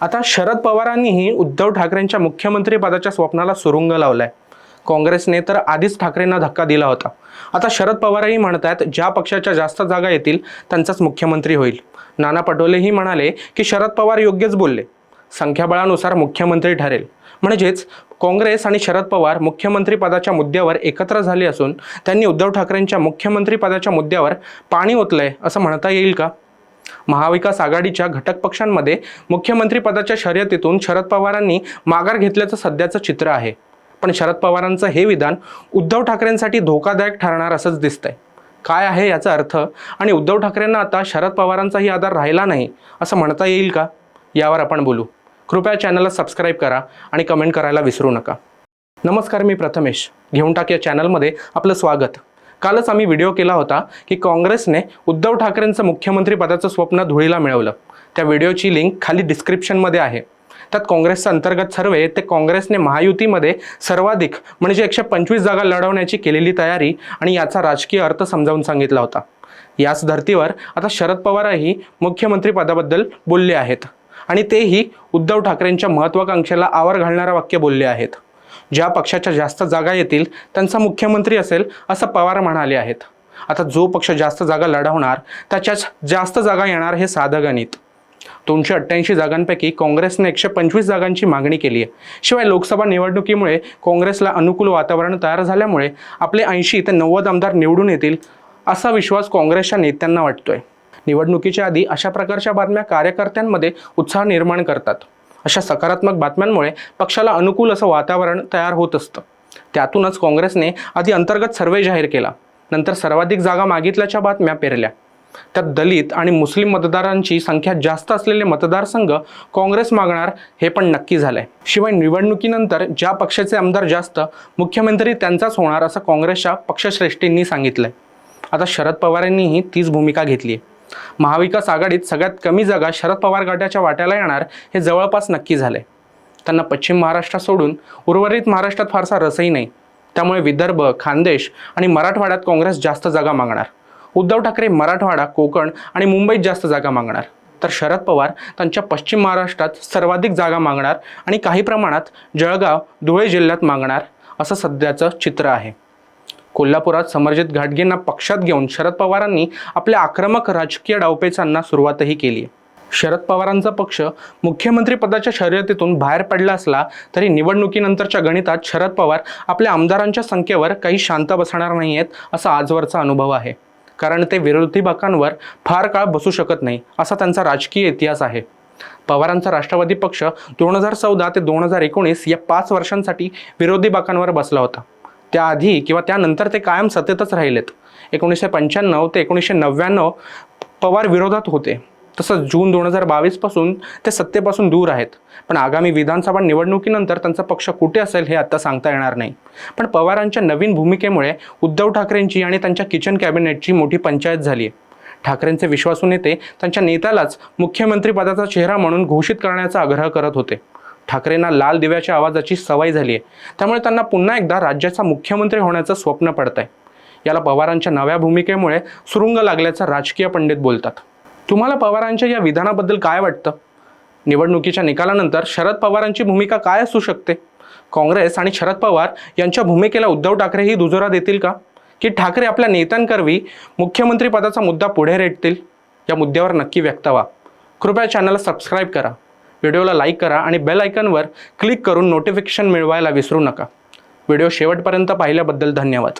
आता शरद पवारांनीही उद्धव ठाकरेंच्या मुख्यमंत्रीपदाच्या स्वप्नाला सुरुंग लावलाय. काँग्रेसने तर आधीच ठाकरेंना धक्का दिला होता. आता शरद पवारही म्हणत आहेत ज्या पक्षाच्या जास्त जागा येतील त्यांचाच मुख्यमंत्री होईल. नाना पटोलेही म्हणाले की शरद पवार योग्यच बोलले. संख्याबळानुसार मुख्यमंत्री ठरेल. म्हणजेच काँग्रेस आणि शरद पवार मुख्यमंत्रीपदाच्या मुद्द्यावर एकत्र झाले असून त्यांनी उद्धव ठाकरेंच्या मुख्यमंत्रीपदाच्या मुद्द्यावर पाणी ओतलंय असं म्हणता येईल का? महाविकास आघाडीच्या घटक पक्षांमध्ये मुख्यमंत्री पदाच्या शर्यतीतून शरद पवारांनी माघार घेतल्याचं सध्याचं चित्र आहे. पण शरद पवारांचं हे विधान उद्धव ठाकरेंसाठी धोकादायक ठरणार असंच दिसतंय. काय आहे याचा अर्थ? आणि उद्धव ठाकरेंना आता शरद पवारांचाही आधार राहिला नाही असं म्हणता येईल का? यावर आपण बोलू. कृपया चॅनलला सबस्क्राईब करा आणि कमेंट करायला विसरू नका. नमस्कार मी प्रथमेश. घेऊन टाक या चॅनलमध्ये आपलं स्वागत. कालच आम्ही व्हिडिओ केला होता की काँग्रेसने उद्धव ठाकरेंचं मुख्यमंत्री पदाचं स्वप्न धुळीला मिळवलं. त्या व्हिडिओची लिंक खाली डिस्क्रिप्शनमध्ये आहे. त्यात काँग्रेसचा अंतर्गत सर्वे ते काँग्रेसने महायुतीमध्ये सर्वाधिक म्हणजे एकशे पंचवीस जागा लढवण्याची केलेली तयारी आणि याचा राजकीय अर्थ समजावून सांगितला होता. याच धर्तीवर आता शरद पवारही मुख्यमंत्री पदाबद्दल बोलले आहेत. आणि तेही उद्धव ठाकरेंच्या महत्त्वाकांक्षेला आवर घालणारं वाक्य बोलले आहेत. ज्या पक्षाच्या जास्त जागा येतील त्यांचा मुख्यमंत्री असेल असं पवार म्हणाले आहेत. आता जो पक्ष जास्त जागा लढवणार त्याच्याच जास्त जागा येणार हे साधं गणित. दोनशे अठ्ठ्याऐंशी जागांपैकी काँग्रेसने एकशे पंचवीस जागांची मागणी केली आहे. शिवाय लोकसभा निवडणुकीमुळे काँग्रेसला अनुकूल वातावरण तयार झाल्यामुळे आपले ऐंशी ते नव्वद आमदार निवडून येतील असा विश्वास काँग्रेसच्या नेत्यांना वाटतोय. निवडणुकीच्या आधी अशा प्रकारच्या बातम्या कार्यकर्त्यांमध्ये उत्साह निर्माण करतात. अशा सकारात्मक बातम्यांमुळे पक्षाला अनुकूल असं वातावरण तयार होत असतं. त्यातूनच काँग्रेसने आधी अंतर्गत सर्वे जाहीर केला. नंतर सर्वाधिक जागा मागितल्याच्या बातम्या पेरल्या. त्यात दलित आणि मुस्लिम मतदारांची संख्या जास्त असलेले मतदारसंघ काँग्रेस मागणार हे पण नक्की झालंय. शिवाय निवडणुकीनंतर ज्या पक्षाचे आमदार जास्त मुख्यमंत्री त्यांचाच होणार असं काँग्रेसच्या पक्षश्रेष्ठींनी सांगितलंय. आता शरद पवारांनीही तीच भूमिका घेतली आहे महाविकास आघाडीत सगळ्यात कमी जागा शरद पवार गटाच्या वाट्याला येणार हे जवळपास नक्की झाले त्यांना पश्चिम महाराष्ट्र सोडून उर्वरित महाराष्ट्रात फारसा रसही नाही. त्यामुळे विदर्भ खानदेश आणि मराठवाड्यात काँग्रेस जास्त जागा मागणार. उद्धव ठाकरे मराठवाडा कोकण आणि मुंबईत जास्त जागा मागणार. तर शरद पवार त्यांच्या पश्चिम महाराष्ट्रात सर्वाधिक जागा मागणार आणि काही प्रमाणात जळगाव धुळे जिल्ह्यात मागणार असं सध्याचं चित्र आहे. कोल्हापुरात समरजित घाटगेंना पक्षात घेऊन शरद पवारांनी आपल्या आक्रमक राजकीय डावपेचांना सुरुवातही केली शरद पवारांचा पक्ष मुख्यमंत्री पदाच्या शर्यतीतून बाहेर पडला असला तरी निवडणुकीनंतरच्या गणितात शरद पवार आपल्या आमदारांच्या संख्येवर काही शांत बसणार नाही आहेत असा आजवरचा अनुभव आहे. कारण ते विरोधी बाकांवर फार काळ बसू शकत नाही असा त्यांचा राजकीय इतिहास आहे. पवारांचा राष्ट्रवादी पक्ष दोन हजार चौदा ते दोन हजार एकोणीस या पाच वर्षांसाठी विरोधी बाकांवर बसला होता. त्याआधी किंवा त्यानंतर ते कायम सत्तेतच राहिलेत. एकोणीसशे पंच्याण्णव ते एकोणीसशे नव्याण्णव पवार विरोधात होते. तसंच जून दोन हजार बावीसपासून ते सत्तेपासून दूर आहेत. पण आगामी विधानसभा निवडणुकीनंतर त्यांचा पक्ष कुठे असेल हे आत्ता सांगता येणार नाही. पण पवारांच्या नवीन भूमिकेमुळे उद्धव ठाकरेंची आणि त्यांच्या किचन कॅबिनेटची मोठी पंचायत झाली आहे. ठाकरेंचे विश्वासू नेते त्यांच्या नेत्यालाच मुख्यमंत्री पदाचा चेहरा म्हणून घोषित करण्याचा आग्रह करत होते. ठाकरेंना लाल दिव्याच्या आवाजाची सवय झाली आहे. त्यामुळे त्यांना पुन्हा एकदा राज्याचा मुख्यमंत्री होण्याचं स्वप्न पडत आहे याला पवारांच्या नव्या भूमिकेमुळे सुरुंग लागल्याचं राजकीय पंडित बोलतात. तुम्हाला पवारांच्या या विधानाबद्दल काय वाटतं? निवडणुकीच्या निकालानंतर शरद पवारांची भूमिका काय असू शकते? काँग्रेस आणि शरद पवार यांच्या भूमिकेला उद्धव ठाकरे ही दुजोरा देतील का? की ठाकरे आपल्या नेत्यांकरवी मुख्यमंत्री पदाचा मुद्दा पुढे रेटतील? या मुद्द्यावर नक्की व्यक्त व्हा. कृपया चॅनलला सबस्क्राईब करा. व्हिडिओला लाईक करा आणि बेल आयकनवर क्लिक करून नोटिफिकेशन मिळवायला विसरू नका. व्हिडिओ शेवटपर्यंत पाहिल्याबद्दल धन्यवाद.